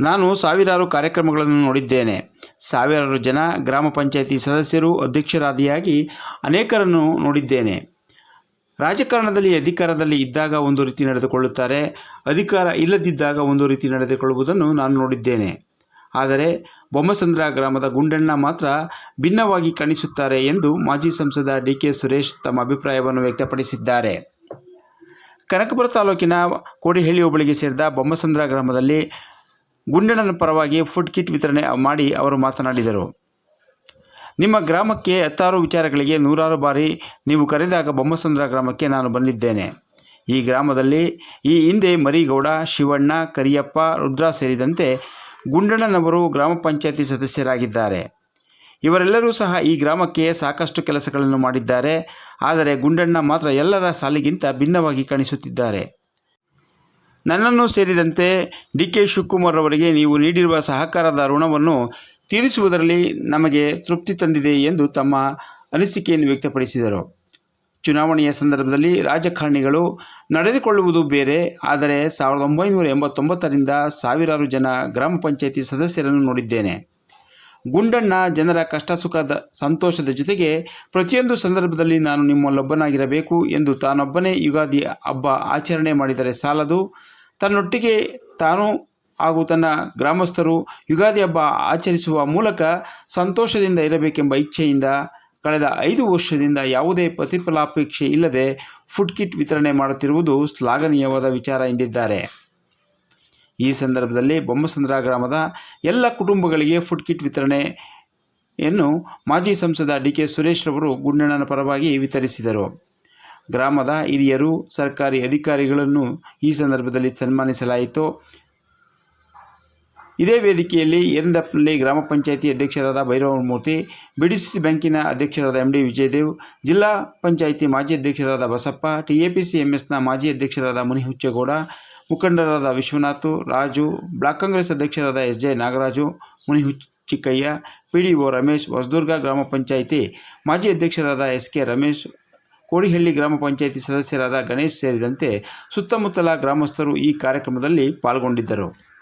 ನಾನು ಸಾವಿರಾರು ಕಾರ್ಯಕ್ರಮಗಳನ್ನು ನೋಡಿದ್ದೇನೆ. ಸಾವಿರಾರು ಜನ ಗ್ರಾಮ ಪಂಚಾಯಿತಿ ಸದಸ್ಯರು, ಅಧ್ಯಕ್ಷರಾದಿಯಾಗಿ ಅನೇಕರನ್ನು ನೋಡಿದ್ದೇನೆ. ರಾಜಕಾರಣದಲ್ಲಿ ಅಧಿಕಾರದಲ್ಲಿ ಇದ್ದಾಗ ಒಂದು ರೀತಿ ನಡೆದುಕೊಳ್ಳುತ್ತಾರೆ, ಅಧಿಕಾರ ಇಲ್ಲದಿದ್ದಾಗ ಒಂದು ರೀತಿ ನಡೆದುಕೊಳ್ಳುವುದನ್ನು ನಾನು ನೋಡಿದ್ದೇನೆ. ಆದರೆ ಬೊಮ್ಮಸಂದ್ರ ಗ್ರಾಮದ ಗುಂಡಣ್ಣ ಮಾತ್ರ ಭಿನ್ನವಾಗಿ ಕಾಣಿಸುತ್ತಾರೆ ಎಂದು ಮಾಜಿ ಸಂಸದ ಡಿ ಕೆ ಸುರೇಶ್ ತಮ್ಮ ಅಭಿಪ್ರಾಯವನ್ನು ವ್ಯಕ್ತಪಡಿಸಿದ್ದಾರೆ. ಕನಕಪುರ ತಾಲೂಕಿನ ಕೋಡಿಹಳ್ಳಿ ಹೋಬಳಿಗೆ ಸೇರಿದ ಬೊಮ್ಮಸಂದ್ರ ಗ್ರಾಮದಲ್ಲಿ ಗುಂಡಣ್ಣನ ಪರವಾಗಿ ಫುಡ್ ಕಿಟ್ ವಿತರಣೆ ಮಾಡಿ ಅವರು ಮಾತನಾಡಿದರು. ನಿಮ್ಮ ಗ್ರಾಮಕ್ಕೆ ಹತ್ತಾರು ವಿಚಾರಗಳಿಗೆ ನೂರಾರು ಬಾರಿ ನೀವು ಕರೆದಾಗ ಬೊಮ್ಮಸಂದ್ರ ಗ್ರಾಮಕ್ಕೆ ನಾನು ಬಂದಿದ್ದೇನೆ. ಈ ಗ್ರಾಮದಲ್ಲಿ ಈ ಹಿಂದೆ ಮರಿಗೌಡ, ಶಿವಣ್ಣ, ಕರಿಯಪ್ಪ, ರುದ್ರ ಸೇರಿದಂತೆ ಗುಂಡಣ್ಣನವರು ಗ್ರಾಮ ಪಂಚಾಯತಿ ಸದಸ್ಯರಾಗಿದ್ದಾರೆ. ಇವರೆಲ್ಲರೂ ಸಹ ಈ ಗ್ರಾಮಕ್ಕೆ ಸಾಕಷ್ಟು ಕೆಲಸಗಳನ್ನು ಮಾಡಿದ್ದಾರೆ. ಆದರೆ ಗುಂಡಣ್ಣ ಮಾತ್ರ ಎಲ್ಲರ ಸಾಲಿಗಿಂತ ಭಿನ್ನವಾಗಿ ಕಾಣಿಸುತ್ತಿದ್ದಾರೆ. ನನ್ನನ್ನು ಸೇರಿದಂತೆ ಡಿ ಕೆ ಶಿವಕುಮಾರ್ ಅವರಿಗೆ ನೀವು ನೀಡಿರುವ ಸಹಕಾರದ ಋಣವನ್ನು ತೀರಿಸುವುದರಲ್ಲಿ ನಮಗೆ ತೃಪ್ತಿ ತಂದಿದೆ ಎಂದು ತಮ್ಮ ಅನಿಸಿಕೆಯನ್ನು ವ್ಯಕ್ತಪಡಿಸಿದರು. ಚುನಾವಣೆಯ ಸಂದರ್ಭದಲ್ಲಿ ರಾಜಕಾರಣಿಗಳು ನಡೆದುಕೊಳ್ಳುವುದು ಬೇರೆ, ಆದರೆ ಸಾವಿರದ ಒಂಬೈನೂರ ಎಂಬತ್ತೊಂಬತ್ತರಿಂದ ಸಾವಿರಾರು ಜನ ಗ್ರಾಮ ಪಂಚಾಯಿತಿ ಸದಸ್ಯರನ್ನು ನೋಡಿದ್ದೇನೆ. ಗುಂಡಣ್ಣ ಜನರ ಕಷ್ಟ ಸುಖದ ಸಂತೋಷದ ಜೊತೆಗೆ ಪ್ರತಿಯೊಂದು ಸಂದರ್ಭದಲ್ಲಿ ನಾನು ನಿಮ್ಮಲ್ಲೊಬ್ಬನಾಗಿರಬೇಕು ಎಂದು ತಾನೊಬ್ಬನೇ ಯುಗಾದಿ ಹಬ್ಬ ಆಚರಣೆ ಮಾಡಿದರೆ ಸಾಲದು. ತನ್ನೊಟ್ಟಿಗೆ ತಾನು ಹಾಗೂ ತನ್ನ ಗ್ರಾಮಸ್ಥರು ಯುಗಾದಿ ಹಬ್ಬ ಆಚರಿಸುವ ಮೂಲಕ ಸಂತೋಷದಿಂದ ಇರಬೇಕೆಂಬ ಇಚ್ಛೆಯಿಂದ ಕಳೆದ ಐದು ವರ್ಷದಿಂದ ಯಾವುದೇ ಪ್ರತಿಫಲಾಪೇಕ್ಷೆ ಇಲ್ಲದೆ ಫುಡ್ ಕಿಟ್ ವಿತರಣೆ ಮಾಡುತ್ತಿರುವುದು ಶ್ಲಾಘನೀಯವಾದ ವಿಚಾರ ಎಂದಿದ್ದಾರೆ. ಈ ಸಂದರ್ಭದಲ್ಲಿ ಬೊಮ್ಮಸಂದ್ರ ಗ್ರಾಮದ ಎಲ್ಲ ಕುಟುಂಬಗಳಿಗೆ ಫುಡ್ ಕಿಟ್ ವಿತರಣೆಯನ್ನು ಮಾಜಿ ಸಂಸದ ಡಿ ಕೆ ಸುರೇಶ್ ರವರು ಗುಂಡಣ್ಣನ ಪರವಾಗಿ ವಿತರಿಸಿದರು. ಗ್ರಾಮದ ಹಿರಿಯರು, ಸರ್ಕಾರಿ ಅಧಿಕಾರಿಗಳನ್ನು ಈ ಸಂದರ್ಭದಲ್ಲಿ ಸನ್ಮಾನಿಸಲಾಯಿತು. ಇದೇ ವೇದಿಕೆಯಲ್ಲಿ ಏರಂದಪ್ಪನಲ್ಲಿ ಗ್ರಾಮ ಪಂಚಾಯಿತಿ ಅಧ್ಯಕ್ಷರಾದ ಭೈರವಮೂರ್ತಿ, ಬಿಡಿಸಿ ಬ್ಯಾಂಕಿನ ಅಧ್ಯಕ್ಷರಾದ ಎಂ ಡಿ ವಿಜಯದೇವ್, ಜಿಲ್ಲಾ ಪಂಚಾಯಿತಿ ಮಾಜಿ ಅಧ್ಯಕ್ಷರಾದ ಬಸಪ್ಪ, ಟಿಎಪಿಸಿ ಎಂಎಸ್ನ ಮಾಜಿ ಅಧ್ಯಕ್ಷರಾದ ಮುನಿಹುಚ್ಚೇಗೌಡ, ಮುಖಂಡರಾದ ವಿಶ್ವನಾಥ್, ರಾಜು, ಬ್ಲಾಕ್ ಕಾಂಗ್ರೆಸ್ ಅಧ್ಯಕ್ಷರಾದ S J Nagaraju, ಮುನಿಹುಚ್ಚಿಕ್ಕಯ್ಯ P D O Ramesh Hosadurga ಗ್ರಾಮ ಪಂಚಾಯಿತಿ ಮಾಜಿ ಅಧ್ಯಕ್ಷರಾದ ಎಸ್ ಕೆ ರಮೇಶ್ ಕೋಡಿಹಳ್ಳಿ ಗ್ರಾಮ ಪಂಚಾಯಿತಿ ಸದಸ್ಯರಾದ ಗಣೇಶ್ ಸೇರಿದಂತೆ ಸುತ್ತಮುತ್ತಲ ಗ್ರಾಮಸ್ಥರು ಈ ಕಾರ್ಯಕ್ರಮದಲ್ಲಿ ಪಾಲ್ಗೊಂಡಿದ್ದರು.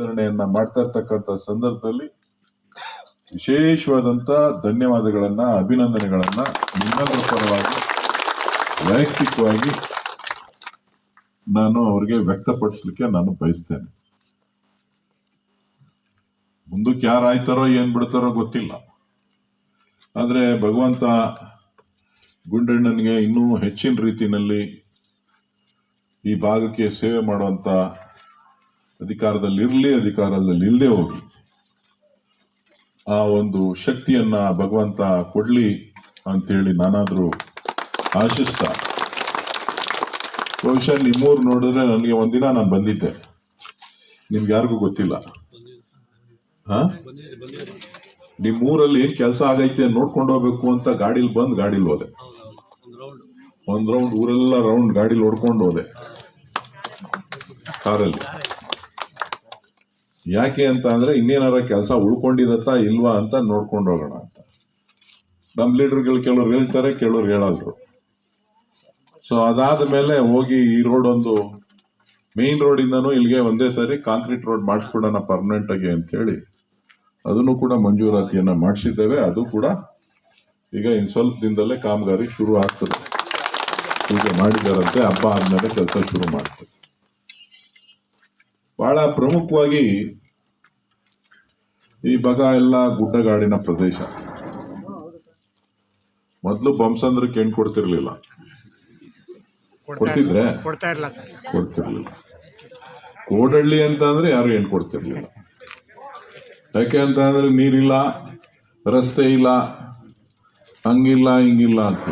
ವಿತರಣೆಯನ್ನ ಮಾಡ್ತಾ ಇರ್ತಕ್ಕಂಥ ಸಂದರ್ಭದಲ್ಲಿ ವಿಶೇಷವಾದಂತ ಧನ್ಯವಾದಗಳನ್ನ, ಅಭಿನಂದನೆಗಳನ್ನ ನಿಮ್ಮೆಲ್ಲರ ಪರವಾಗಿ ವೈಯಕ್ತಿಕವಾಗಿ ನಾನು ಅವರಿಗೆ ವ್ಯಕ್ತಪಡಿಸ್ಲಿಕ್ಕೆ ನಾನು ಬಯಸ್ತೇನೆ. ಮುಂದಕ್ಕೆ ಯಾರಾಯ್ತಾರೋ ಏನ್ ಬಿಡ್ತಾರೋ ಗೊತ್ತಿಲ್ಲ. ಆದ್ರೆ ಭಗವಂತ ಗುಂಡಣ್ಣನಿಗೆ ಇನ್ನೂ ಹೆಚ್ಚಿನ ರೀತಿಯಲ್ಲಿ ಈ ಭಾಗಕ್ಕೆ ಸೇವೆ ಮಾಡುವಂತ ಅಧಿಕಾರದಲ್ಲಿ ಇರಲಿ ಅಧಿಕಾರದಲ್ಲಿ ಇಲ್ಲದೆ ಹೋಗಿ. ಆ ಒಂದು ಶಕ್ತಿಯನ್ನ ಭಗವಂತ ಕೊಡ್ಲಿ ಅಂತೇಳಿ ನಾನಾದ್ರೂ ಆಶಿಸ್ತಾ. ಬಹುಶಃ ನಿಮ್ಮೂರು ನೋಡಿದ್ರೆ ನನಗೆ ಒಂದಿನ ನಾನು ಬಂದಿದ್ದೆ. ನಿಮ್ಗೆ ಯಾರಿಗೂ ಗೊತ್ತಿಲ್ಲ. ಹಾ? ನಿಮ್ಮೂರಲ್ಲಿ ಏನ್ ಕೆಲಸ ಆಗೈತೆ ನೋಡ್ಕೊಂಡು ಹೋಗ್ಬೇಕು ಅಂತ ಗಾಡಿಲಿ ಬಂದು ಗಾಡಿಲಿ ಹೋದೆ. ಒಂದ್ ರೌಂಡ್, ಊರೆಲ್ಲ ರೌಂಡ್ ಗಾಡಿಲಿ ಹೊಡ್ಕೊಂಡು ಹೋದೆ. ಕಾರಲ್ಲಿ. ಯಾಕೆ ಅಂತ ಅಂದ್ರೆ ಇನ್ನೇನಾರ ಕೆಲಸ ಉಳ್ಕೊಂಡಿರತ್ತಾ ಇಲ್ವಾ ಅಂತ ನೋಡ್ಕೊಂಡು ಹೋಗೋಣ ಅಂತ. ನಮ್ಮ ಲೀಡರ್ಗಳು ಕೆಲವ್ರು ಹೇಳ್ತಾರೆ ಕೆಲವ್ರು ಹೇಳಲ್ರು. ಸೊ ಅದಾದ ಮೇಲೆ ಹೋಗಿ ಈ ರೋಡ್ ಒಂದು ಮೇನ್ ರೋಡ್ ಇಂದನೂ ಇಲ್ಲಿಗೆ ಒಂದೇ ಸಾರಿ ಕಾಂಕ್ರೀಟ್ ರೋಡ್ ಮಾಡಿಸ್ಕೊಡೋಣ ಪರ್ಮನೆಂಟ್ ಆಗಿ ಅಂತ ಹೇಳಿ ಅದನ್ನು ಕೂಡ ಮಂಜೂರಾತಿಯನ್ನ ಮಾಡಿಸಿದ್ದೇವೆ. ಅದು ಕೂಡ ಈಗ ಇನ್ ಸ್ವಲ್ಪ ದಿನದಲ್ಲೇ ಕಾಮಗಾರಿ ಶುರು ಆಗ್ತದೆ. ಪೂಜೆ ಮಾಡಿದಾರಂತೆ, ಹಬ್ಬ ಆದ್ಮೇಲೆ ಕೆಲಸ ಶುರು ಮಾಡ್ತದೆ ಬಹಳ ಪ್ರಮುಖವಾಗಿ ಈ ಭಾಗ ಎಲ್ಲ ಗುಡ್ಡಗಾಡಿನ ಪ್ರದೇಶ. ಮೊದಲು ಅಂದ್ರೆ ಕೆಂಡ್ ಕೊಡ್ತಿರ್ಲಿಲ್ಲ. ಕೊಡ್ತಿದ್ರೆ ಕೊಡ್ತಿರ್ಲಿಲ್ಲ. ಕೋಡಳ್ಳಿ ಅಂತ ಅಂದ್ರೆ ಯಾರು ಹೆಣ್ ಕೊಡ್ತಿರ್ಲಿಲ್ಲ. ಯಾಕೆ ಅಂತ ಅಂದ್ರೆ ನೀರಿಲ್ಲ ರಸ್ತೆ ಇಲ್ಲ ಹಂಗಿಲ್ಲ ಹಿಂಗಿಲ್ಲ ಅಂತ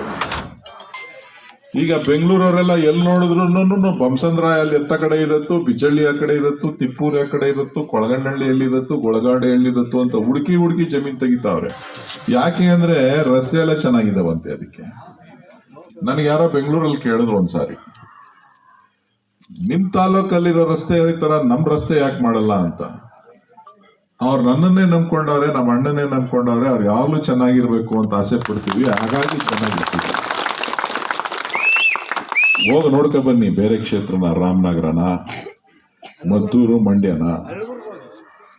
ಈಗ ಬೆಂಗಳೂರವರೆಲ್ಲ ಎಲ್ಲಿ ನೋಡಿದ್ರು ಬಂಸಂದ್ರಾಯ ಅಲ್ಲಿ ಎತ್ತ ಕಡೆ ಇರತ್ತು, ಬಿಜಳ್ಳಿ ಆ ಕಡೆ ಇರತ್ತು, ತಿಪ್ಪೂರ್ ಆ ಕಡೆ ಇರತ್ತು ಎಲ್ಲಿ ಎಲ್ಲಿರತ್ತು ಗೊಳಗಾಡೆ ಎಲ್ಲಿರತ್ತು ಅಂತ ಹುಡುಕಿ ಹುಡುಕಿ ಜಮೀನ್ ತೆಗಿತಾವ್ರೆ. ಯಾಕೆ ಅಂದ್ರೆ ರಸ್ತೆ ಎಲ್ಲ ಚೆನ್ನಾಗಿದಾವಂತೆ ಅದಕ್ಕೆ. ನನಗೆ ಯಾರೋ ಬೆಂಗಳೂರಲ್ಲಿ ಕೇಳಿದ್ರು ಒಂದ್ಸಾರಿ. ನಿಮ್ ತಾಲೂಕಲ್ಲಿರೋ ರಸ್ತೆ ತರ, ನಮ್ ರಸ್ತೆ ಯಾಕೆ ಮಾಡಲ್ಲ ಅಂತ. ಅವ್ರು ನನ್ನನ್ನೇ ನಂಬ್ಕೊಂಡವ್ರೆ ನಮ್ಮ ಅಣ್ಣನೇ ನಂಬ್ಕೊಂಡವ್ರೆ ಅವ್ರು ಯಾವಾಗ್ಲೂ ಚೆನ್ನಾಗಿರ್ಬೇಕು ಅಂತ ಆಸೆ ಪಡ್ತೀವಿ, ಹಾಗಾಗಿ ಚೆನ್ನಾಗಿರ್ತೀವಿ. ಹೋಗ ನೋಡ್ಕೊ ಬನ್ನಿ, ಬೇರೆ ಕ್ಷೇತ್ರನ, ರಾಮನಗರನ, ಮದ್ದೂರು ಮಂಡ್ಯನ,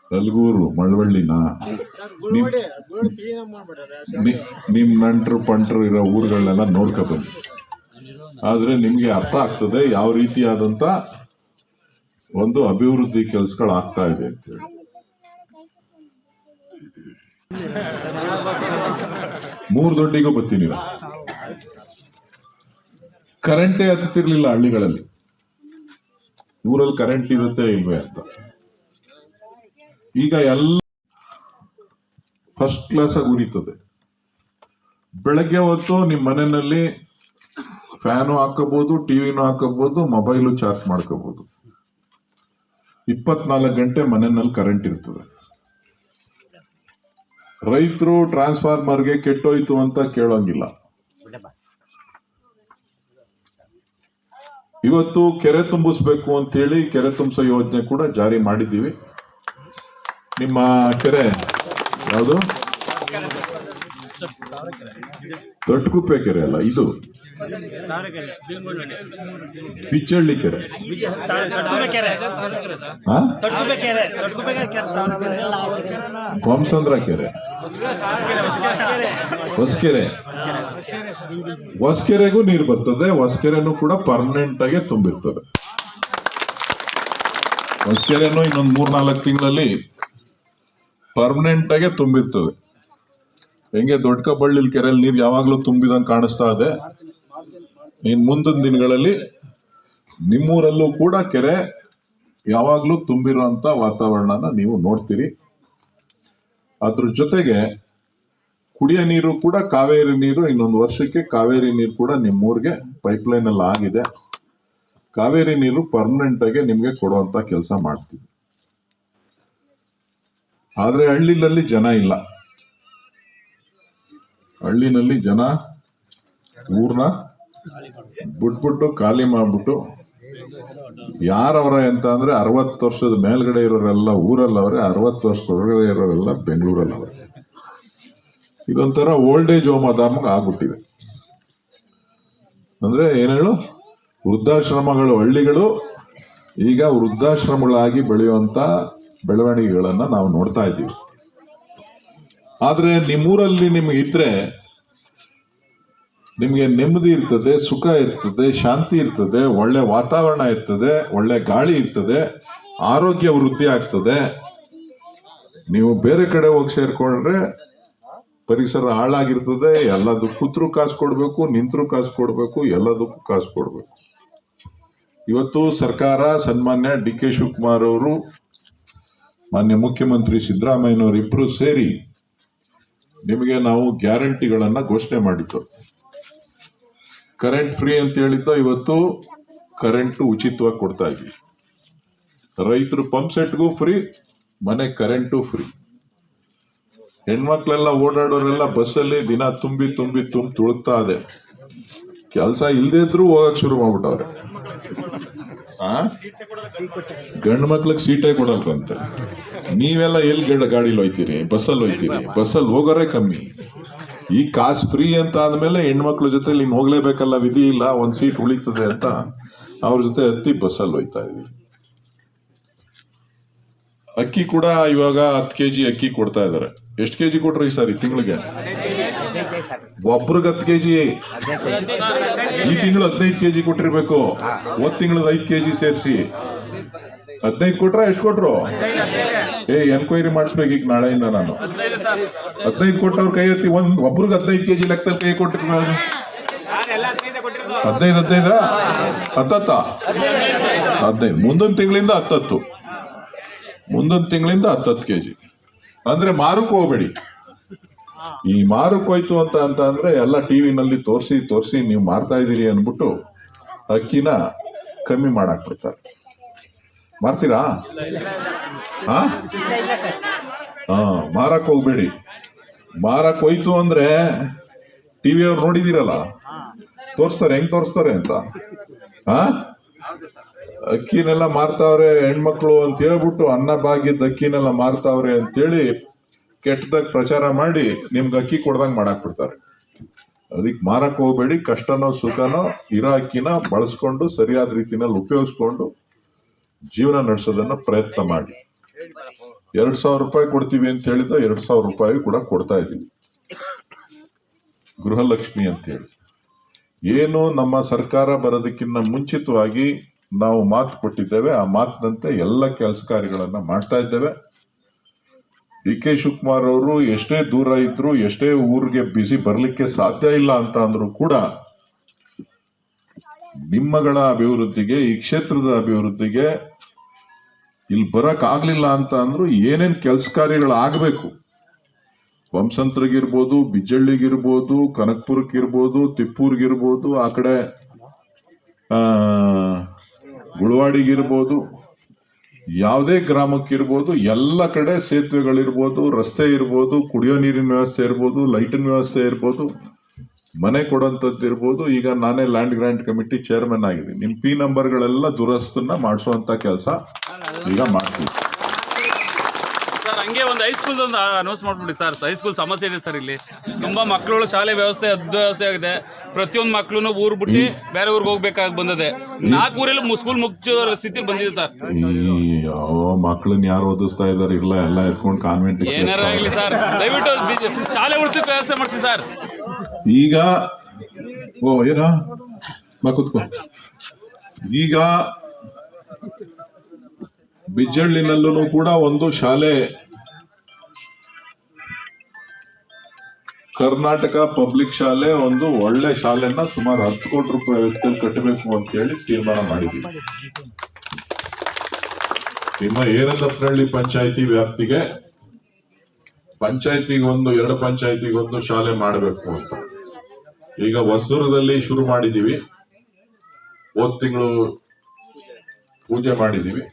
ಕಲ್ಗೂರು, ಮಳವಳ್ಳಿನ. ನಿಮ್ ನಿ- ನಿಮ್ ನಂಟ್ರು, ಪಂಟ್ರು ಇರೋ ಊರುಗಳನ್ನೆಲ್ಲ ನೋಡ್ಕೊ ಬನ್ನಿ. ಆದ್ರೆ ನಿಮ್ಗೆ ಅರ್ಥ ಆಗ್ತದೆ ಯಾವ ರೀತಿಯಾದಂತ ಒಂದು ಅಭಿವೃದ್ಧಿ ಕೆಲಸಗಳು ಆಗ್ತಾ ಇದೆ ಅಂತೇಳಿ ಮೂರು ದೊಡ್ಡಿಗೂ ಬರ್ತೀನಿ. ಕರೆಂಟೇ ಹತ್ತಿರಲಿಲ್ಲ ಹಳ್ಳಿಗಳಲ್ಲಿ. ಊರಲ್ಲಿ ಕರೆಂಟ್ ಇರುತ್ತೆ ಇಲ್ವೇ ಅಂತ. ಈಗ ಎಲ್ಲ ಫಸ್ಟ್ ಕ್ಲಾಸ್ ಆಗಿ ಉರಿತದೆ. ಬೆಳಗ್ಗೆ ಹೊತ್ತು ನಿಮ್ಮ ಮನೆಯಲ್ಲಿ ಫ್ಯಾನು ಹಾಕೋಬಹುದು ಟಿವಿನೂ ಹಾಕೋಬಹುದು ಮೊಬೈಲು ಚಾರ್ಜ್ ಮಾಡ್ಕೋಬಹುದು ಇಪ್ಪತ್ನಾಲ್ಕು ಗಂಟೆ ಮನೆಯಲ್ಲಿ ಕರೆಂಟ್ ಇರ್ತದೆ. ರೈತರು ಟ್ರಾನ್ಸ್ಫಾರ್ಮರ್ಗೆ ಕೆಟ್ಟೋಯ್ತು ಅಂತ ಕೇಳೋಂಗಿಲ್ಲ. ಇವತ್ತು ಕೆರೆ ತುಂಬಿಸ್ಬೇಕು ಅಂತೇಳಿ ಕೆರೆ ತುಂಬಿಸೋ ಯೋಜನೆ ಕೂಡ ಜಾರಿ ಮಾಡಿದ್ದೀವಿ. ನಿಮ್ಮ ಕೆರೆ ಯಾವುದು? ದೊಡ್ಡಕುಪ್ಪೆ ಕೆರೆ ಅಲ್ಲ ಇದು? ಪಿಚ್ಚಳ್ಳಿ ಕೆರೆ. ಕೆರೆ ವಂಸಂದ್ರ ಕೆರೆ. ಹೊಸಕೆರೆ. ಹೊಸಕೆರೆಗೂ ನೀರು ಬರ್ತದೆ, ಹೊಸಕೆರೆನೂ ಕೂಡ ಪರ್ಮನೆಂಟ್ ಆಗಿ ತುಂಬಿರ್ತದೆ. ಹೊಸಕೆರೆನೂ ಇನ್ನೊಂದು ಮೂರ್ನಾಲ್ಕು ತಿಂಗಳಲ್ಲಿ ಪರ್ಮನೆಂಟ್ ಆಗಿ ತುಂಬಿರ್ತದೆ. ಹೆಂಗೆ ದೊಡ್ಡ ಕಬ್ಬಳ್ಳಿ ಕೆರೆಯಲ್ಲಿ ನೀರು ಯಾವಾಗಲೂ ತುಂಬಿದಂಗೆ ಕಾಣಿಸ್ತಾ ಇದೆ. ಇನ್ ಮುಂದಿನ ದಿನಗಳಲ್ಲಿ ನಿಮ್ಮೂರಲ್ಲೂ ಕೂಡ ಕೆರೆ ಯಾವಾಗ್ಲೂ ತುಂಬಿರುವಂತ ವಾತಾವರಣನ ನೀವು ನೋಡ್ತೀರಿ. ಅದ್ರ ಜೊತೆಗೆ ಕುಡಿಯೋ ನೀರು ಕೂಡ ಕಾವೇರಿ ನೀರು, ಇನ್ನೊಂದು ವರ್ಷಕ್ಕೆ ಕಾವೇರಿ ನೀರು ಕೂಡ ನಿಮ್ಮೂರಿಗೆ ಪೈಪ್ಲೈನ್ ಅಲ್ಲಿ ಆಗಿದೆ. ಕಾವೇರಿ ನೀರು ಪರ್ಮನೆಂಟ್ ಆಗಿ ನಿಮ್ಗೆ ಕೊಡುವಂತ ಕೆಲಸ ಮಾಡ್ತೀವಿ. ಆದ್ರೆ ಹಳ್ಳಿಲಲ್ಲಿ ಜನ ಇಲ್ಲ. ಹಳ್ಳಿನಲ್ಲಿ ಜನ ಊರ್ನ ಬಿಟ್ಬಿಟ್ಟು ಖಾಲಿ ಮಾಡ್ಬಿಟ್ಟು ಯಾರವ್ರೆ ಅಂತ ಅಂದ್ರೆ ಅರವತ್ತು ವರ್ಷದ ಮೇಲ್ಗಡೆ ಇರೋರೆಲ್ಲ ಊರಲ್ಲವ್ರೆ, ಅರವತ್ತು ವರ್ಷದ ಹೊರಗಡೆ ಇರೋರೆಲ್ಲ ಬೆಂಗಳೂರಲ್ಲವ್ರೆ. ಇದೊಂಥರ ಓಲ್ಡ್ ಏಜ್ ಹೋಮ್ ಅದಾರ್ಮಗ್ ಆಗ್ಬಿಟ್ಟಿದೆ. ಅಂದ್ರೆ ಏನ್ ಹೇಳು? ವೃದ್ಧಾಶ್ರಮಗಳು, ಹಳ್ಳಿಗಳು ಈಗ ವೃದ್ಧಾಶ್ರಮಗಳಾಗಿ ಬೆಳೆಯುವಂತ ಬೆಳವಣಿಗೆಗಳನ್ನ ನಾವು ನೋಡ್ತಾ ಇದ್ದೀವಿ. ಆದ್ರೆ ನಿಮ್ಮೂರಲ್ಲಿ ನಿಮ್ಗೆ ಇದ್ರೆ ನಿಮಗೆ ನೆಮ್ಮದಿ ಇರ್ತದೆ, ಸುಖ ಇರ್ತದೆ, ಶಾಂತಿ ಇರ್ತದೆ, ಒಳ್ಳೆ ವಾತಾವರಣ ಇರ್ತದೆ, ಒಳ್ಳೆ ಗಾಳಿ ಇರ್ತದೆ, ಆರೋಗ್ಯ ವೃದ್ಧಿ ಆಗ್ತದೆ. ನೀವು ಬೇರೆ ಕಡೆ ಹೋಗಿ ಸೇರ್ಕೊಂಡ್ರೆ ಪರಿಸರ ಹಾಳಾಗಿರ್ತದೆ, ಎಲ್ಲದಕ್ಕೂ ಕೂತ್ರು ಕಾಸು ಕೊಡಬೇಕು, ನಿಂತರು ಕಾಸು ಕೊಡಬೇಕು, ಎಲ್ಲದಕ್ಕೂ ಕಾಸು ಕೊಡಬೇಕು. ಇವತ್ತು ಸರ್ಕಾರ ಸನ್ಮಾನ್ಯ ಡಿ ಕೆ ಶಿವಕುಮಾರ್ ಅವರು, ಮಾನ್ಯ ಮುಖ್ಯಮಂತ್ರಿ ಸಿದ್ದರಾಮಯ್ಯನವರು ಇಬ್ರು ಸೇರಿ ನಿಮಗೆ ನಾವು ಗ್ಯಾರಂಟಿಗಳನ್ನ ಘೋಷಣೆ ಮಾಡಿದ್ದು. ಕರೆಂಟ್ ಫ್ರೀ ಅಂತ ಹೇಳಿದ್ದ ಇವತ್ತು ಕರೆಂಟ್ ಉಚಿತವಾಗಿ ಕೊಡ್ತಾ ಇದ್ವಿ ರೈತರು ಪಂಪ್ ಸೆಟ್ಗೂ ಫ್ರೀ ಮನೆ ಕರೆಂಟು ಫ್ರೀ ಹೆಣ್ಮಕ್ಳೆಲ್ಲ ಓಡಾಡೋರೆಲ್ಲ ಬಸ್ಸಲ್ಲಿ ದಿನ ತುಂಬಿ ತುಂಬಿ ತುಂಬಿ ತುಳುಕ್ತಾ ಇದೆ. ಕೆಲಸ ಇಲ್ದೇ ಇದ್ರು ಹೋಗಕ್ ಶುರು ಮಾಡ್ಬಿಟ್ಟವ್ರೆ. ಆ? ಮಕ್ಳಿಗೆ ಸೀಟೇ ಕೊಡಲ್ವಂತೆ. ನೀವೆಲ್ಲ ಎಲ್ಲಿ ಗಡ, ಗಾಡಿಲಿ ಹೋಯ್ತೀರಿ? ಬಸ್ಸಲ್ಲಿ ಹೋಯ್ತೀರಿ? ಬಸ್ಸಲ್ಲಿ ಹೋಗೋರೇ ಕಮ್ಮಿ. ಈ ಕಾಸು ಫ್ರೀ ಅಂತ ಆದ್ಮೇಲೆ ಹೆಣ್ಮಕ್ಳ ಜೊತೆ ನೀನು ಹೋಗ್ಲೇಬೇಕಲ್ಲ, ವಿಧಿ ಇಲ್ಲ, ಒಂದ್ ಸೀಟ್ ಉಳಿತದೆ ಅಂತ ಅವ್ರ ಜೊತೆ ಹತ್ತಿ ಬಸ್ಸಲ್ಲಿ ಹೋಯ್ತಾ ಇದ್ವಿ. ಅಕ್ಕಿ ಕೂಡ ಇವಾಗ ಹತ್ತು ಕೆ ಜಿ ಅಕ್ಕಿ ಕೊಡ್ತಾ ಇದಾರೆ. ಎಷ್ಟು ಕೆಜಿ ಕೊಟ್ರಿ ಈ ಸಾರಿ ತಿಂಗಳಿಗೆ? ಒಬ್ರಿಗೆ ಹತ್ತು ಕೆ ಜಿ. ಈ ತಿಂಗಳು ಹದಿನೈದು ಕೆ ಜಿ ಕೊಟ್ಟಿರ್ಬೇಕು. ಒಂದ್ ತಿಂಗಳದ ಐದು ಕೆ ಜಿ ಸೇರಿಸಿ. ಹದಿನೈದು ಕೊಟ್ರ ಎಷ್ಟು ಕೊಟ್ರು? ಏ ಎನ್ಕ್ವೈರಿ ಮಾಡಿಸ್ಬೇಕು ಈಗ ನಾಳೆಯಿಂದ ನಾನು. ಹದಿನೈದು ಕೊಟ್ಟವ್ರ ಕೈ ಎತ್ತಿ ಒಂದ್, ಒಬ್ರಿಗೆ ಹದಿನೈದು ಕೆಜಿ ಲೆಕ್ಕದಲ್ಲಿ ಕೈ ಕೊಟ್ಟಿರ್ಬೇಕು ಹದಿನೈದು, ಹದಿನೈದ? ಹತ್ತತ್ತ? ಹದಿನೈದು. ಮುಂದೊಂದು ತಿಂಗಳಿಂದ ಹತ್ತತ್ತು. ಮುಂದೊಂದು ತಿಂಗಳಿಂದ ಹತ್ತತ್ತು ಕೆ ಜಿ ಅಂದ್ರೆ ಮಾರಕ್ಕೆ ಹೋಗ್ಬೇಡಿ. ಈ ಮಾರಕ್ಕೆ ಹೋಯ್ತು ಅಂತ ಅಂತ ಅಂದ್ರೆ ಎಲ್ಲ ಟಿವಿನಲ್ಲಿ ತೋರಿಸಿ ತೋರಿಸಿ ನೀವು ಮಾರ್ತಾ ಇದ್ದೀರಿ ಅಂದ್ಬಿಟ್ಟು ಅಕ್ಕಿನ ಕಮ್ಮಿ ಮಾಡಾಕ್ ಬಿಡ್ತಾರೆ ಮಾರ್ತೀರಾ? ಹಾ? ಹಾ, ಮಾರಕ್ ಹೋಗ್ಬೇಡಿ. ಮಾರಕ್ ಹೋಯ್ತು ಅಂದ್ರೆ ಟಿವಿ ಅವ್ರು ನೋಡಿದಿರಲ್ಲ? ತೋರಿಸ್ತಾರೆ, ಹೆಂಗ್ ತೋರಿಸ್ತಾರೆ ಅಂತ? ಹಾ? ಅಕ್ಕಿನೆಲ್ಲ ಮಾರ್ತಾವ್ರೆ, ಹೆಣ್ಮಕ್ಳು ಅಂತ ಹೇಳ್ಬಿಟ್ಟು ಅನ್ನ ಬಾಗಿದ್ದ ಅಕ್ಕಿನೆಲ್ಲ ಮಾರ್ತಾವ್ರೆ ಅಂತೇಳಿ ಕೆಟ್ಟದಾಗ ಪ್ರಚಾರ ಮಾಡಿ ನಿಮ್ಗೆ ಅಕ್ಕಿ ಕೊಡ್ದಂಗೆ ಮಾಡಾಕ್ ಬಿಡ್ತಾರೆ ಅದಕ್ಕೆ ಮಾರಕ್ ಹೋಗ್ಬೇಡಿ, ಕಷ್ಟನೋ ಸುಖನೋ ಇರೋ ಅಕ್ಕಿನ ಬಳಸ್ಕೊಂಡು, ಸರಿಯಾದ ರೀತಿನಲ್ಲಿ ಉಪಯೋಗಿಸ್ಕೊಂಡು ಜೀವನ ನಡೆಸೋದನ್ನ ಪ್ರಯತ್ನ ಮಾಡಿ. ಎರಡ್ ಸಾವಿರ ರೂಪಾಯಿ ಕೊಡ್ತೀವಿ ಅಂತ ಹೇಳಿದ ಎರಡ್ ಸಾವಿರ ರೂಪಾಯಿ ಕೂಡ ಕೊಡ್ತಾ ಇದ್ದೀವಿ ಗೃಹಲಕ್ಷ್ಮಿ ಅಂತ ಹೇಳಿ. ಏನು ನಮ್ಮ ಸರ್ಕಾರ ಬರೋದಕ್ಕಿಂತ ಮುಂಚಿತವಾಗಿ ನಾವು ಮಾತು ಕೊಟ್ಟಿದ್ದೇವೆ, ಆ ಮಾತಿನಂತೆ ಎಲ್ಲ ಕೆಲಸ ಕಾರ್ಯಗಳನ್ನ ಮಾಡ್ತಾ ಇದ್ದೇವೆ. ಡಿ ಕೆ ಶಿವಕುಮಾರ್ ಅವರು ಎಷ್ಟೇ ದೂರ ಇದ್ರು, ಎಷ್ಟೇ ಊರಿಗೆ ಬಿಸಿ ಬರ್ಲಿಕ್ಕೆ ಸಾಧ್ಯ ಇಲ್ಲ ಅಂತ ಅಂದ್ರು ಕೂಡ ನಿಮ್ಮಗಳ ಅಭಿವೃದ್ಧಿಗೆ, ಈ ಕ್ಷೇತ್ರದ ಅಭಿವೃದ್ಧಿಗೆ ಇಲ್ಲಿ ಬರಕ್ ಆಗ್ಲಿಲ್ಲ ಅಂತ ಅಂದ್ರು ಏನೇನ್ ಕೆಲಸ ಕಾರ್ಯಗಳು ಆಗ್ಬೇಕು. ವಂಸಂತ್ರಿಗಿರ್ಬೋದು ಬಿಜ್ಜಳ್ಳಿಗಿರ್ಬೋದು ಕನಕ್ಪುರಕ್ಕಿರ್ಬೋದು, ತಿಪ್ಪೂರ್ಗಿರ್ಬೋದು, ಆ ಕಡೆ ಗುಳವಾಡಿಗಿರ್ಬೋದು, ಯಾವುದೇ ಗ್ರಾಮಕ್ಕಿರ್ಬೋದು, ಎಲ್ಲ ಕಡೆ ಸೇತುವೆಗಳಿರ್ಬೋದು, ರಸ್ತೆ ಇರ್ಬೋದು, ಕುಡಿಯೋ ನೀರಿನ ವ್ಯವಸ್ಥೆ ಇರ್ಬೋದು, ಲೈಟಿನ ವ್ಯವಸ್ಥೆ ಇರ್ಬೋದು. ಮನೆ ಕೊಡುವಂಥದ್ದು ಇರ್ಬೋದು. ಈಗ ನಾನೇ ಲ್ಯಾಂಡ್ ಗ್ರಾಂಟ್ ಕಮಿಟಿ ಚೇರ್ಮನ್ ಆಗಿದ್ದೀನಿ. ನಿಮ್ಮ ಪಿ ನಂಬರ್ಗಳೆಲ್ಲ ದುರಸ್ತನ್ನ ಮಾಡಿಸುವಂತ ಕೆಲಸ ಈಗ ಮಾಡ್ತೀವಿ. ಸರ್ ಹಂಗೆ ಒಂದು ಹೈಸ್ಕೂಲ್ ಒಂದು ಅನೌನ್ಸ್ ಮಾಡ್ಬಿಡಿ ಸರ್. ಹೈಸ್ಕೂಲ್ ಸಮಸ್ಯೆ ಇದೆ ಸರ್ ಇಲ್ಲಿ. ತುಂಬಾ ಮಕ್ಕಳು ಶಾಲೆ ವ್ಯವಸ್ಥೆ ಅವ್ಯವಸ್ಥೆ ಆಗಿದೆ. ಪ್ರತಿಯೊಂದು ಮಕ್ಕಳು ಊರು ಬಿಟ್ಟು ಬೇರೆ ಊರಿಗೆ ಹೋಗ್ಬೇಕಾಗಿ ಬಂದಿದೆ. ನಾಲ್ಕು ಊರಲ್ಲಿ ಸ್ಕೂಲ್ ಮುಚ್ಚೋ ಸ್ಥಿತಿ ಬಂದಿದೆ ಸರ್. ಮಕ್ಕಳನ್ನ ಯಾರು ಓದಿಸ್ತಾ ಇದಾರೆ? ಇಲ್ಲ ಎಲ್ಲ ಎತ್ಕೊಂಡು ಕಾನ್ವೆಂಟ್ ಏನಾರ ಆಗಲಿ ಸರ್. ದಯವಿಟ್ಟು ಶಾಲೆ ಉಳಿಸಿ ವ್ಯವಸ್ಥೆ ಮಾಡ್ತೀವಿ ಸರ್. ಈಗ, ಓ, ಏನ? ಈಗ ಬಿಜ್ಜಳ್ಳಿನಲ್ಲೂ ಕೂಡ ಒಂದು ಶಾಲೆ ಕರ್ನಾಟಕ ಪಬ್ಲಿಕ್ ಶಾಲೆ ಒಂದು ಒಳ್ಳೆ ಶಾಲೆನ ಸುಮಾರು ಹತ್ತು ಕೋಟಿ ರೂಪಾಯಿ ವೆಚ್ಚದಲ್ಲಿ ಕಟ್ಟಬೇಕು ಅಂತ ಹೇಳಿ ತೀರ್ಮಾನ ಮಾಡಿದ್ವಿ. ನಿಮ್ಮ ಏರಲ್ಲಪ್ಪನಹಳ್ಳಿ ಪಂಚಾಯತಿ ವ್ಯಾಪ್ತಿಗೆ ಪಂಚಾಯತಿಗೆ ಒಂದು ಎರಡು ಪಂಚಾಯತಿಗೆ ಒಂದು ಶಾಲೆ ಮಾಡಬೇಕು ಅಂತ. ಈಗ ಹೊಸದುರ್ಗದಲ್ಲಿ ಶುರು ಮಾಡಿದ್ದೀವಿ ಹೋದ ತಿಂಗಳು ಪೂಜೆ ಮಾಡಿದ್ದೀವಿ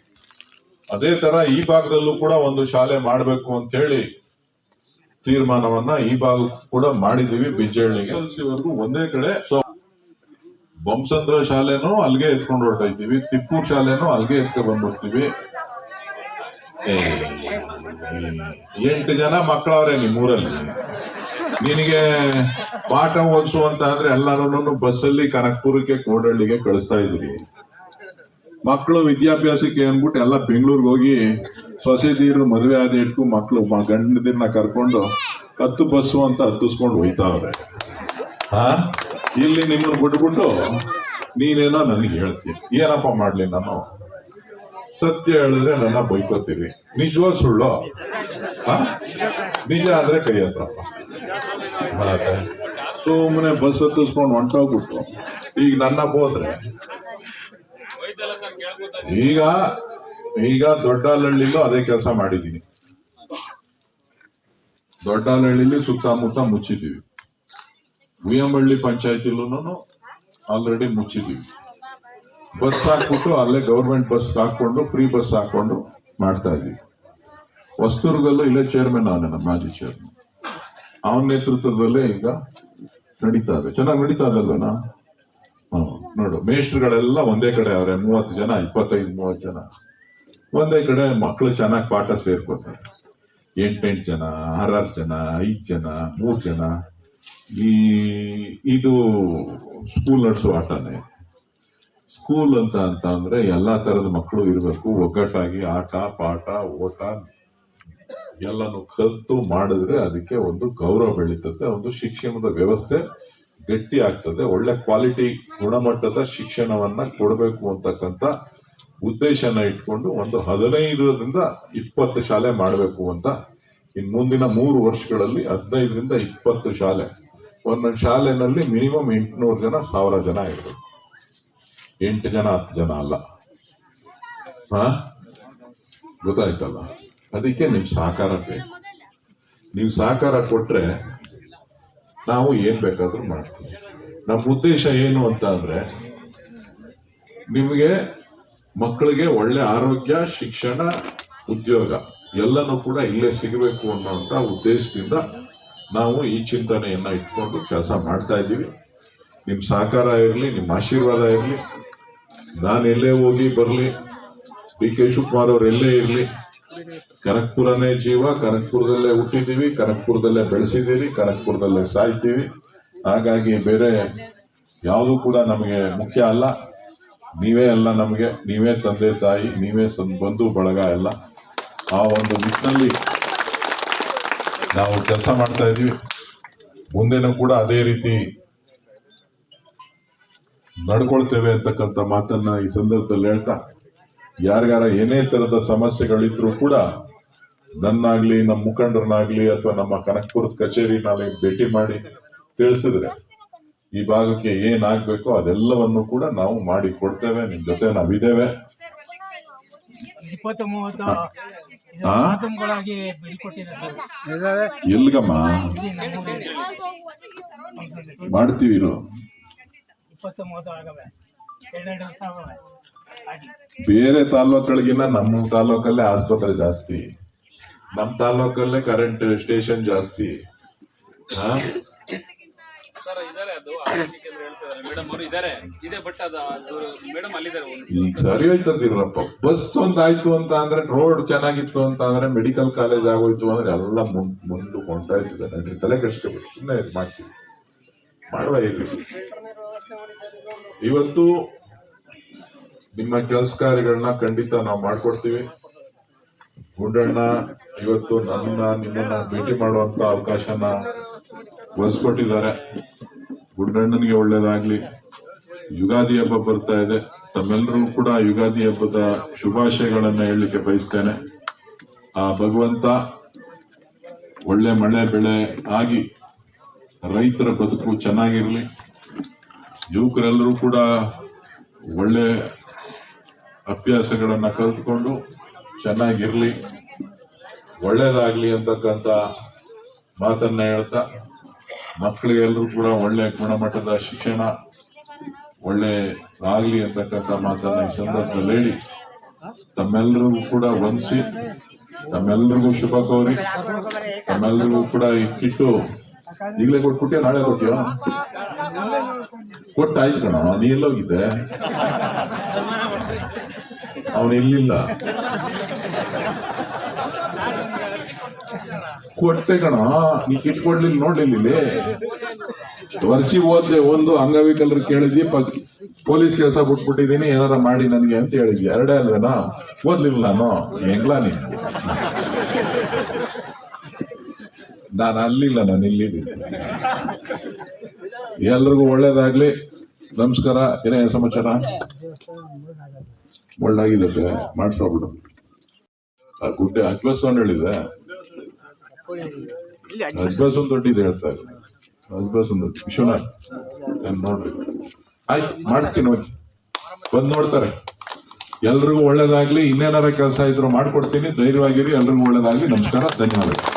ಅದೇ ತರ ಈ ಭಾಗದಲ್ಲೂ ಕೂಡ ಒಂದು ಶಾಲೆ ಮಾಡಬೇಕು ಅಂತ ಹೇಳಿ ತೀರ್ಮಾನವನ್ನ ಈ ಭಾಗ ಕೂಡ ಮಾಡಿದೀವಿ ಬಿಜ್ಜಳ್ಳಿಗೆ ಎಲ್ಸಿವರೆಗೂ ಒಂದೇ ಕಡೆ ಸೊ ಬೊಮ್ಸಂದ್ರ ಶಾಲೆನೂ ಅಲ್ಲಿಗೆ ಎತ್ಕೊಂಡು ಹೊರಟೈತೀವಿ ತಿಪ್ಪೂರ್ ಶಾಲೆನೂ ಅಲ್ಲಿಗೆ ಎತ್ಕೊ ಬಂದ್ಬಿಡ್ತೀವಿ ಎಂಟು ಜನ ಮಕ್ಕಳವ್ರೆ ನಿಮ್ಮೂರಲ್ಲಿ ನಿನಗೆ ಪಾಠ ಓದಿಸು ಅಂತ ಅಂದ್ರೆ ಎಲ್ಲಾರು ಬಸ್ಸಲ್ಲಿ ಕನಕ್ಪುರಕ್ಕೆ, ಕೋಡಳ್ಳಿಗೆ ಕಳಿಸ್ತಾ ಇದ್ರಿ. ಮಕ್ಕಳು ವಿದ್ಯಾಭ್ಯಾಸಕ್ಕೆ ಅಂದ್ಬಿಟ್ಟು ಎಲ್ಲ ಬೆಂಗಳೂರಿಗೆ ಹೋಗಿ ಸೊಸೆದೀರು ಮದುವೆ ಆದ ಇಟ್ಕು ಮಕ್ಕಳು ಗಂಡದಿನ ಕರ್ಕೊಂಡು ಹತ್ತು ಬಸ್ಸು ಅಂತ ಹತ್ತಿಸ್ಕೊಂಡು ಹೋಯ್ತಾವ್ರೆ ಹಾ ಇಲ್ಲಿ ನಿಮ್ಮನ್ನು ಬಿಟ್ಬಿಟ್ಟು ನೀನೇನೋ ನನಗೆ ಹೇಳ್ತೀನಿ ಏನಪ್ಪ ಮಾಡ್ಲಿ ನಾನು? ಸತ್ಯ ಹೇಳಿದ್ರೆ ನನ್ನ ಬೈಕೋತೀವಿ ನಿಜವೋ ಸುಳ್ಳು? ಹಾ ನಿಜ ಆದ್ರೆ ಕೈ ಹತ್ರಪ್ಪ ಮತ್ತೆ ಸುಮ್ಮನೆ ಬಸ್ ಹತ್ತಿಸ್ಕೊಂಡು ಹೊಂಟೋಗ್ಬಿಟ್ಟು ಈಗ ನನ್ನ ಹೋದ್ರೆ. ಈಗ ಈಗ ದೊಡ್ಡಾಲಹಳ್ಳಿಲೂ ಅದೇ ಕೆಲಸ ಮಾಡಿದ್ದೀನಿ. ದೊಡ್ಡಾಲಹಳ್ಳಿಲಿ ಸುತ್ತಮುತ್ತ ಮುಚ್ಚಿದ್ದೀವಿ. ಉಯ್ಯಂಬಳ್ಳಿ ಪಂಚಾಯತಿಲೂ ಆಲ್ರೆಡಿ ಮುಚ್ಚಿದ್ದೀವಿ. ಬಸ್ ಹಾಕ್ಬಿಟ್ಟು ಅಲ್ಲೇ ಗೌರ್ಮೆಂಟ್ ಬಸ್ ಹಾಕ್ಕೊಂಡು ಫ್ರೀ ಬಸ್ ಹಾಕ್ಕೊಂಡು ಮಾಡ್ತಾ ಇದ್ದೀವಿ. ಹೊಸ್ತೂರ್ಗಲ್ಲೂ ಇಲ್ಲೇ ಚೇರ್ಮನ್ ಅವನೇ ನಮ್ಮ ಮಾಜಿ ಚೇರ್ಮನ್ ಅವನ ನೇತೃತ್ವದಲ್ಲೇ ಈಗ ನಡೀತಾ ಇದೆ. ಚೆನ್ನಾಗಿ ನಡೀತಾ ಇದಲ್ವನಾ ಹ್ಮ್ ನೋಡು, ಮೇಷ್ಟ್ರುಗಳೆಲ್ಲ ಒಂದೇ ಕಡೆ ಅವ್ರೆ, ಮೂವತ್ತು ಜನ, ಇಪ್ಪತ್ತೈದು, ಮೂವತ್ತು ಜನ. ಒಂದೇ ಕಡೆ ಮಕ್ಕಳು ಚೆನ್ನಾಗಿ ಪಾಠ ಸೇರ್ಕೋತಾರೆ. ಎಂಟೆಂಟು ಜನ, ಆರಾರು ಜನ, ಐದು ಜನ, ಮೂರು ಜನ. ಈ, ಇದು ಸ್ಕೂಲ್ ನಡೆಸೋ ಆಟನೇ. ಸ್ಕೂಲ್ ಅಂತ ಅಂತ ಅಂದ್ರೆ ಎಲ್ಲಾ ತರದ ಮಕ್ಕಳು ಇರಬೇಕು, ಒಗ್ಗಟ್ಟಾಗಿ ಆಟ, ಪಾಠ, ಓಟ ಎಲ್ಲಾನು ಕಲಿತು ಮಾಡಿದ್ರೆ ಅದಕ್ಕೆ ಒಂದು ಗೌರವ ಬೆಳೀತದೆ, ಒಂದು ಶಿಕ್ಷಣದ ವ್ಯವಸ್ಥೆ ಗಟ್ಟಿ ಆಗ್ತದೆ. ಒಳ್ಳೆ ಕ್ವಾಲಿಟಿ ಗುಣಮಟ್ಟದ ಶಿಕ್ಷಣವನ್ನ ಕೊಡಬೇಕು ಅಂತಕ್ಕಂಥ ಉದ್ದೇಶನ ಇಟ್ಕೊಂಡು ಒಂದು ಹದಿನೈದರಿಂದ ಇಪ್ಪತ್ತು ಶಾಲೆ ಮಾಡಬೇಕು ಅಂತ ಇನ್ ಮುಂದಿನ ಮೂರು ವರ್ಷಗಳಲ್ಲಿ ಹದಿನೈದರಿಂದ ಇಪ್ಪತ್ತು ಶಾಲೆ. ಒಂದೊಂದು ಶಾಲೆನಲ್ಲಿ ಮಿನಿಮಮ್ ಎಂಟುನೂರು ಜನ, ಸಾವಿರ ಜನ ಇರಬೇಕು. ಎಂಟು ಜನ, ಹತ್ತು ಜನ ಅಲ್ಲ. ಹಾ? ಗೊತ್ತಾಯ್ತಲ್ಲ? ಅದಕ್ಕೆ ನಿಮ್ ಸಹಕಾರ ಬೇಕು. ನೀವು ಸಹಕಾರ ಕೊಟ್ರೆ ನಾವು ಏನ್ ಬೇಕಾದ್ರೂ ಮಾಡ್ತೀವಿ. ನಮ್ಮ ಉದ್ದೇಶ ಏನು ಅಂತ ಅಂದ್ರೆ ನಿಮಗೆ ಮಕ್ಕಳಿಗೆ ಒಳ್ಳೆ ಆರೋಗ್ಯ, ಶಿಕ್ಷಣ, ಉದ್ಯೋಗ ಎಲ್ಲನೂ ಕೂಡ ಇಲ್ಲೇ ಸಿಗಬೇಕು ಅನ್ನೋಂಥ ಉದ್ದೇಶದಿಂದ ನಾವು ಈ ಚಿಂತನೆಯನ್ನ ಇಟ್ಕೊಂಡು ಕೆಲಸ ಮಾಡ್ತಾ ಇದ್ದೀವಿ. ನಿಮ್ಮ ಸಹಕಾರ ಇರಲಿ ನಿಮ್ಮ ಆಶೀರ್ವಾದ ಇರಲಿ. ನಾನು ಎಲ್ಲೇ ಹೋಗಿ ಬರಲಿ. ಡಿ ಕೆ ಶಿವಕುಮಾರ್ ಅವ್ರು ಎಲ್ಲೇ ಇರಲಿ. ಕನಕ್ಪುರನೇ ಜೀವ ಕನಕ್ಪುರದಲ್ಲೇ ಹುಟ್ಟಿದ್ದೀವಿ ಕನಕ್ಪುರದಲ್ಲೇ ಬೆಳೆಸಿದ್ದೀವಿ ಕನಕ್ಪುರದಲ್ಲೇ ಸಾಯ್ತೀವಿ ಹಾಗಾಗಿ ಬೇರೆ ಯಾವುದು ಕೂಡ ನಮಗೆ ಮುಖ್ಯ ಅಲ್ಲ ನೀವೇ ಅಲ್ಲ ನಮಗೆ ನೀವೇ ತಂದೆ ತಾಯಿ ನೀವೇ ಬಂಧು ಬಳಗ ಎಲ್ಲ ಆ ಒಂದು ನಿಟ್ಟಿನಲ್ಲಿ ನಾವು ಕೆಲಸ ಮಾಡ್ತಾ ಇದ್ದೀವಿ ಮುಂದೆನೂ ಕೂಡ ಅದೇ ರೀತಿ ನಡ್ಕೊಳ್ತೇವೆ ಅಂತಕ್ಕಂಥ ಮಾತನ್ನ ಈ ಸಂದರ್ಭದಲ್ಲಿ ಹೇಳ್ತಾ ಯಾರಿಗಾರ ಏನೇ ತರದ ಸಮಸ್ಯೆಗಳಿದ್ರೂ ಕೂಡ ನನ್ನಾಗ್ಲಿ ನಮ್ಮ ಮುಖಂಡರನ್ನಾಗ್ಲಿ ಅಥವಾ ನಮ್ಮ ಕನಕಪುರದ ನಾಳೆ ಭೇಟಿ ಮಾಡಿ ತಿಳಿಸಿದ್ರೆ ಈ ಭಾಗಕ್ಕೆ ಏನಾಗಬೇಕು ಅದೆಲ್ಲವನ್ನು ಕೂಡ ನಾವು ಮಾಡಿ ಕೊಡ್ತೇವೆ ನಿಮ್ ಜೊತೆ ನಾವಿದ್ದೇವೆ. ಎಲ್ಗಮ್ಮ ಮಾಡ್ತೀವಿ ಇರು. ಬೇರೆ ತಾಲೂಕುಗಳಿಗಿನ್ನ ನಮ್ಮ ತಾಲೂಕಲ್ಲೇ ಆಸ್ಪತ್ರೆ ಜಾಸ್ತಿ. ನಮ್ಮ ತಾಲೂಕಲ್ಲೇ ಕರೆಂಟ್ ಸ್ಟೇಷನ್ ಜಾಸ್ತಿ. ಈಗ ಸರಿ ಹೋಯ್ತದಿರಪ್ಪ ಬಸ್ ಒಂದ್ ಆಯ್ತು ಅಂತ ಅಂದ್ರೆ ರೋಡ್ ಚೆನ್ನಾಗಿತ್ತು ಅಂತ ಅಂದ್ರೆ ಮೆಡಿಕಲ್ ಕಾಲೇಜ್ ಆಗೋಯ್ತು ಅಂದ್ರೆ ಎಲ್ಲ ಮುಂದ್ ಮುಂದೆ ಕೊಂಡ್ತಾ ಇರ್ತದೆ ನನಗೆ ತಲೆ ಕಷ್ಟಪಟ್ಟು ಸುಮ್ಮನೆ ಇದು ಮಾಡ್ತೀವಿ. ಮಾಡುವ ಇಲ್ಲಿ. ಇವತ್ತು ನಿಮ್ಮ ಕೆಲಸ ಕಾರ್ಯಗಳನ್ನ ಖಂಡಿತ ನಾವು ಮಾಡ್ಕೊಡ್ತೀವಿ. ಗುಂಡಣ್ಣ ಇವತ್ತು ನನ್ನ ನಿಮ್ಮನ್ನ ಭೇಟಿ ಮಾಡುವಂತ ಅವಕಾಶನ ಒಲಿಸ್ಕೊಟ್ಟಿದ್ದಾರೆ ಗುಂಡಣ್ಣನಿಗೆ ಒಳ್ಳೇದಾಗ್ಲಿ. ಯುಗಾದಿ ಹಬ್ಬ ಬರ್ತಾ ಇದೆ. ತಮ್ಮೆಲ್ಲರೂ ಕೂಡ ಯುಗಾದಿ ಹಬ್ಬದ ಶುಭಾಶಯಗಳನ್ನ ಹೇಳಲಿಕ್ಕೆ ಬಯಸ್ತೇನೆ. ಆ ಭಗವಂತ ಒಳ್ಳೆ ಮಳೆ ಬೆಳೆ ಆಗಿ ರೈತರ ಬದುಕು ಚೆನ್ನಾಗಿರಲಿ. ಯುವಕರೆಲ್ಲರೂ ಕೂಡ ಒಳ್ಳೆ ಅಭ್ಯಾಸಗಳನ್ನ ಕಲ್ತ್ಕೊಂಡು ಚೆನ್ನಾಗಿರ್ಲಿ, ಒಳ್ಳೇದಾಗ್ಲಿ ಅಂತಕ್ಕಂಥ ಮಾತನ್ನ ಹೇಳ್ತಾ ಮಕ್ಕಳಿಗೆಲ್ಲರೂ ಕೂಡ ಒಳ್ಳೆ ಗುಣಮಟ್ಟದ ಶಿಕ್ಷಣ ಒಳ್ಳೆ ಅಂತಕ್ಕಂಥ ಮಾತನ್ನ ಈ ಸಂದರ್ಭದಲ್ಲಿ ಹೇಳಿ ತಮ್ಮೆಲ್ಲರಿಗೂ ಕೂಡ ವಂದಿಸಿ ತಮ್ಮೆಲ್ಲರಿಗೂ ಶುಭ ಕೋರಿ ತಮ್ಮೆಲ್ಲರಿಗೂ ಕೂಡ ಈ ಕಿಟ್ಟು ಈಗಲೇ ಕೊಟ್ಬಿಟ್ಟೆ ನಾಳೆ ಕೊಟ್ಟಿಯೋ ಕೊಟ್ಟಾಯ್ತು ಕಣ, ನೀ ಎಲ್ಲೋಗಿದ್ದೆ? ಅವನು ಇಲ್ಲಿಲ್ಲ ಕೊಟ್ಟೆ ಕಣ, ನೀ ಕಿಟ್ ಕೊಡ್ಲಿಲ್ಲ ನೋಡ್ಲಿಲ್ಲ ವರ್ಷಿ ಹೋದ್ರೆ ಒಂದು ಅಂಗವಿಕಲರು ಕೇಳಿದ್ವಿ ಪೊಲೀಸ್ ಕೆಲಸ ಕೊಟ್ಬಿಟ್ಟಿದ್ದೀನಿ, ಏನಾರ ಮಾಡಿ ನನಗೆ ಅಂತ ಹೇಳಿದ್ವಿ. ಎರಡೇ ಅಲ್ವೇನಾ? ಓದ್ಲಿಲ್ಲ ನಾನು. ಹೆಂಗ್ಲ ನೀನು? ನಾನು ಅಲ್ಲಿಲ್ಲ, ನಾನು ಇಲ್ಲಿದ್ದೀನಿ. ಎಲ್ರಿಗೂ ಒಳ್ಳೇದಾಗ್ಲಿ. ನಮಸ್ಕಾರ. ಏನೇ ಸಮಾಚಾರ? ಒಳ್ಳಾಗಿದೆ ಸರ್ ಮಾಡ್ಸೋಬಿಡು ಆ ಗುಡ್ಡೆ ಅಜ್ಬಸ್ವನ್ ಹೇಳಿದೆ ಒಂದೆ ಇದೆ ಹೇಳ್ತಾ ಅಸ್ಬಸ್ ಒಂದು ದೊಡ್ಡ. ವಿಶ್ವನಾಥ್ ನಾನು ನೋಡ್ರಿ. ಆಯ್ತು, ಮಾಡ್ತೀನಿ, ಹೋಗಿ. ಬಂದು ನೋಡ್ತಾರೆ. ಎಲ್ರಿಗೂ ಒಳ್ಳೇದಾಗ್ಲಿ, ಇನ್ನೇನಾರ ಕೆಲಸ ಇದ್ರು ಮಾಡ್ಕೊಡ್ತೀನಿ. ಧೈರ್ಯವಾಗಿರಿ, ಎಲ್ರಿಗೂ ಒಳ್ಳೇದಾಗ್ಲಿ. ನಮಸ್ಕಾರ, ಧನ್ಯವಾದಗಳು.